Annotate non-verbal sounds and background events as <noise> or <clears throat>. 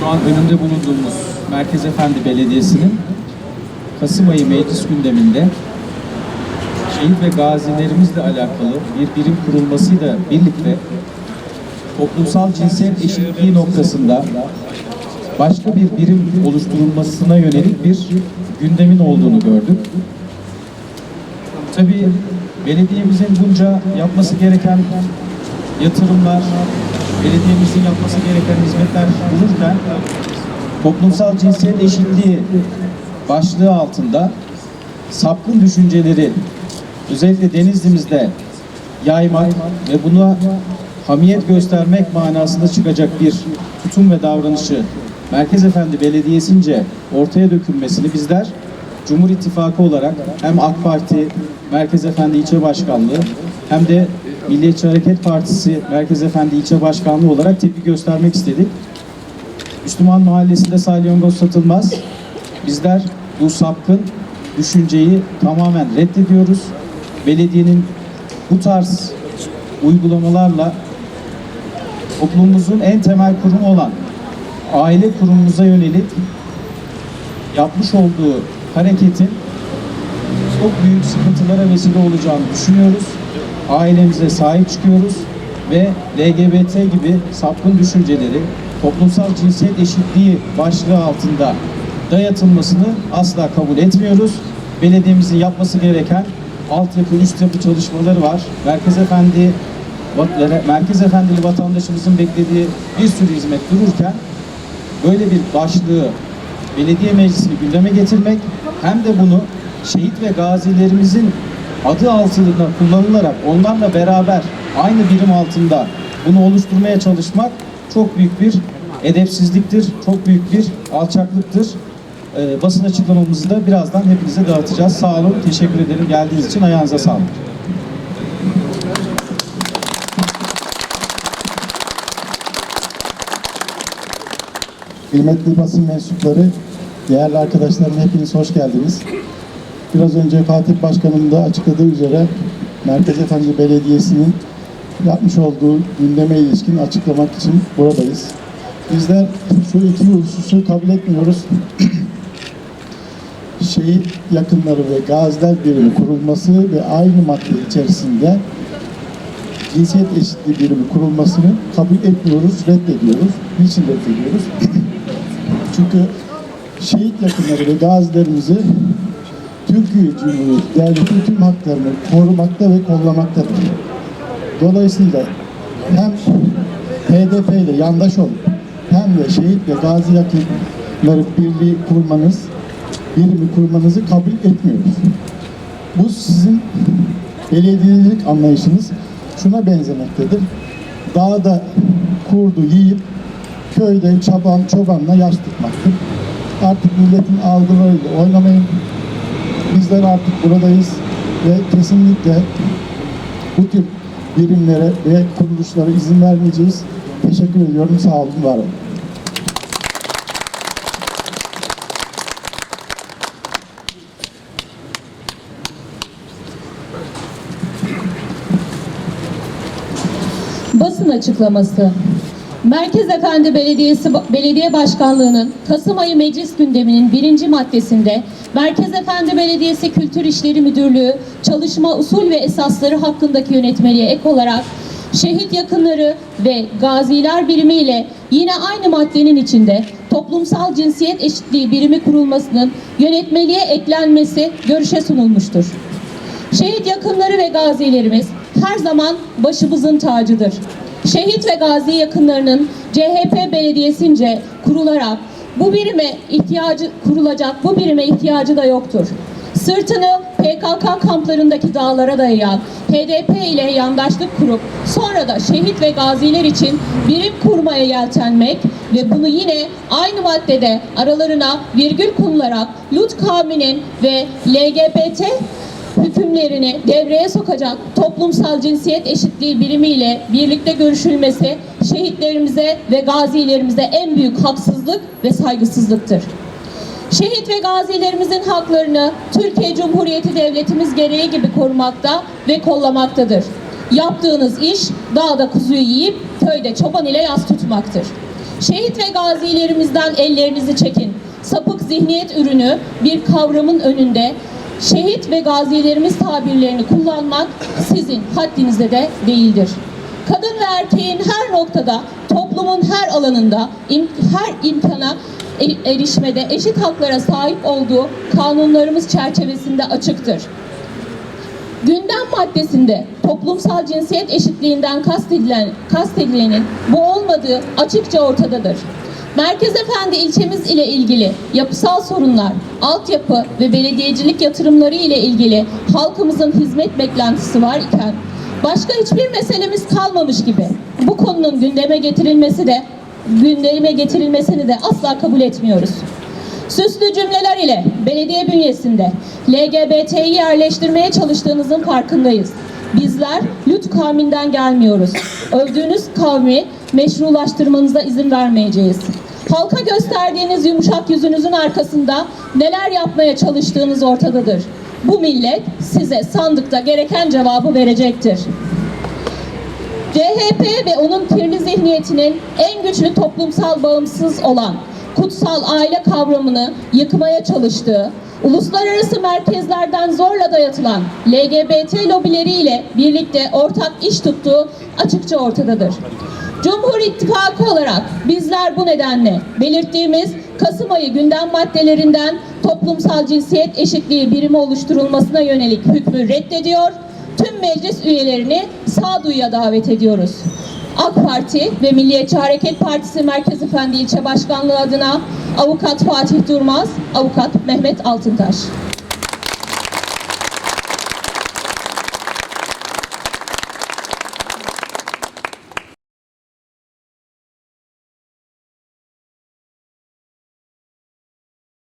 Şu an önünde bulunduğumuz Merkez Efendi Belediyesi'nin Kasım ayı meclis gündeminde şehit ve gazilerimizle alakalı bir birim kurulmasıyla birlikte toplumsal cinsiyet eşitliği noktasında başka bir birim oluşturulmasına yönelik bir gündemin olduğunu gördük. Tabii belediyemizin bunca yapması gereken yatırımlar, belediyemizin yapması gereken hizmetler bulurken toplumsal cinsiyet eşitliği başlığı altında sapkın düşünceleri özellikle Denizli'mizde yaymak ve buna hamiyet göstermek manasında çıkacak bir tutum ve davranışı Merkez Efendi Belediyesi'nce ortaya dökülmesini bizler Cumhur İttifakı olarak hem AK Parti Merkez Efendi İlçe Başkanlığı hem de Milliyetçi Hareket Partisi Merkez Efendi İlçe Başkanlığı olarak tepki göstermek istedik. Müslüman Mahallesi'nde salyangoz satılmaz. Bizler bu sapkın düşünceyi tamamen reddediyoruz. Belediyenin bu tarz uygulamalarla toplumumuzun en temel kurumu olan aile kurumumuza yönelik yapmış olduğu hareketin çok büyük sıkıntılara vesile olacağını düşünüyoruz. Ailemize sahip çıkıyoruz ve LGBT gibi sapkın düşünceleri toplumsal cinsiyet eşitliği başlığı altında dayatılmasını asla kabul etmiyoruz. Belediyemizin yapması gereken altyapı, üst yapı çalışmaları var. Merkez Efendi Merkez Efendili vatandaşımızın beklediği bir sürü hizmet dururken böyle bir başlığı belediye meclisini gündeme getirmek hem de bunu şehit ve gazilerimizin adı altında kullanılarak onlarla beraber aynı birim altında bunu oluşturmaya çalışmak çok büyük bir edepsizliktir, çok büyük bir alçaklıktır. Ee, basın açıklamamızı da birazdan hepinize dağıtacağız. Sağ olun, teşekkür ederim geldiğiniz için. Ayağınıza sağlık. Kıymetli basın mensupları, değerli arkadaşlarım hepiniz hoş geldiniz. Biraz önce Fatih Başkanım da açıkladığı üzere Merkez Efendi Belediyesi'nin yapmış olduğu gündeme ilişkin açıklamak için buradayız. Bizler şu iki hususu kabul etmiyoruz. <clears throat> Şehit yakınları ve gaziler birimi kurulması ve aynı madde içerisinde cinsiyet eşitliği birimi kurulmasını kabul etmiyoruz, reddediyoruz. Niçin reddediyoruz? <clears throat> Çünkü şehit yakınları ve gazilerimizi Türkiye Cumhuriyeti devleti tüm haklarını korumakta ve kollamaktadır. Dolayısıyla hem HDP ile yandaş olup hem de şehit ve gazi yakınları birliği kurmanız, birimi kurmanızı kabul etmiyoruz. Bu sizin belediyecilik anlayışınız şuna benzemektedir. Dağda kurdu yiyip köyde çaban çobanla yaş tutmaktır. Artık milletin algılarıyla oynamayın. Bizler artık buradayız ve kesinlikle bu tür birimlere ve kuruluşlara izin vermeyeceğiz. Teşekkür ediyorum. Sağ olun, var olun. Basın açıklaması. Merkez Efendi Belediyesi Belediye Başkanlığı'nın Kasım ayı meclis gündeminin birinci maddesinde Merkez Efendi Belediyesi Kültür İşleri Müdürlüğü çalışma usul ve esasları hakkındaki yönetmeliğe ek olarak şehit yakınları ve gaziler birimi ile yine aynı maddenin içinde toplumsal cinsiyet eşitliği birimi kurulmasının yönetmeliğe eklenmesi görüşe sunulmuştur. Şehit yakınları ve gazilerimiz her zaman başımızın tacıdır. Şehit ve gazi yakınlarının CHP belediyesince kurularak bu birime ihtiyacı kurulacak bu birime ihtiyacı da yoktur. Sırtını PKK kamplarındaki dağlara dayayan HDP ile yandaşlık kurup sonra da şehit ve gaziler için birim kurmaya yeltenmek ve bunu yine aynı maddede aralarına virgül konularak Lut kavminin ve LGBT hükümlerini devreye sokacak toplumsal cinsiyet eşitliği birimiyle birlikte görüşülmesi şehitlerimize ve gazilerimize en büyük haksızlık ve saygısızlıktır. Şehit ve gazilerimizin haklarını Türkiye Cumhuriyeti Devletimiz gereği gibi korumakta ve kollamaktadır. Yaptığınız iş dağda kuzuyu yiyip köyde çoban ile yas tutmaktır. Şehit ve gazilerimizden ellerinizi çekin. Sapık zihniyet ürünü bir kavramın önünde şehit ve gazilerimiz tabirlerini kullanmak sizin haddinizde de değildir. Kadın ve erkeğin her noktada, toplumun her alanında, her imkana e- erişmede eşit haklara sahip olduğu kanunlarımız çerçevesinde açıktır. Gündem maddesinde toplumsal cinsiyet eşitliğinden kastedilen, kastedilenin bu olmadığı açıkça ortadadır. Merkez Efendi ilçemiz ile ilgili yapısal sorunlar, altyapı ve belediyecilik yatırımları ile ilgili halkımızın hizmet beklentisi var iken başka hiçbir meselemiz kalmamış gibi bu konunun gündeme getirilmesi de gündeme getirilmesini de asla kabul etmiyoruz. Süslü cümleler ile belediye bünyesinde LGBT'yi yerleştirmeye çalıştığınızın farkındayız. Bizler Lüt kavminden gelmiyoruz. Övdüğünüz kavmi meşrulaştırmanıza izin vermeyeceğiz. Halka gösterdiğiniz yumuşak yüzünüzün arkasında neler yapmaya çalıştığınız ortadadır. Bu millet size sandıkta gereken cevabı verecektir. CHP ve onun kirli zihniyetinin en güçlü toplumsal bağımsız olan kutsal aile kavramını yıkmaya çalıştığı, uluslararası merkezlerden zorla dayatılan LGBT lobileriyle birlikte ortak iş tuttuğu açıkça ortadadır. Cumhur İttifakı olarak bizler bu nedenle belirttiğimiz Kasım ayı gündem maddelerinden toplumsal cinsiyet eşitliği birimi oluşturulmasına yönelik hükmü reddediyor tüm meclis üyelerini sağduyuya davet ediyoruz. AK Parti ve Milliyetçi Hareket Partisi Merkez Efendi İlçe Başkanlığı adına Avukat Fatih Durmaz, Avukat Mehmet Altıntaş.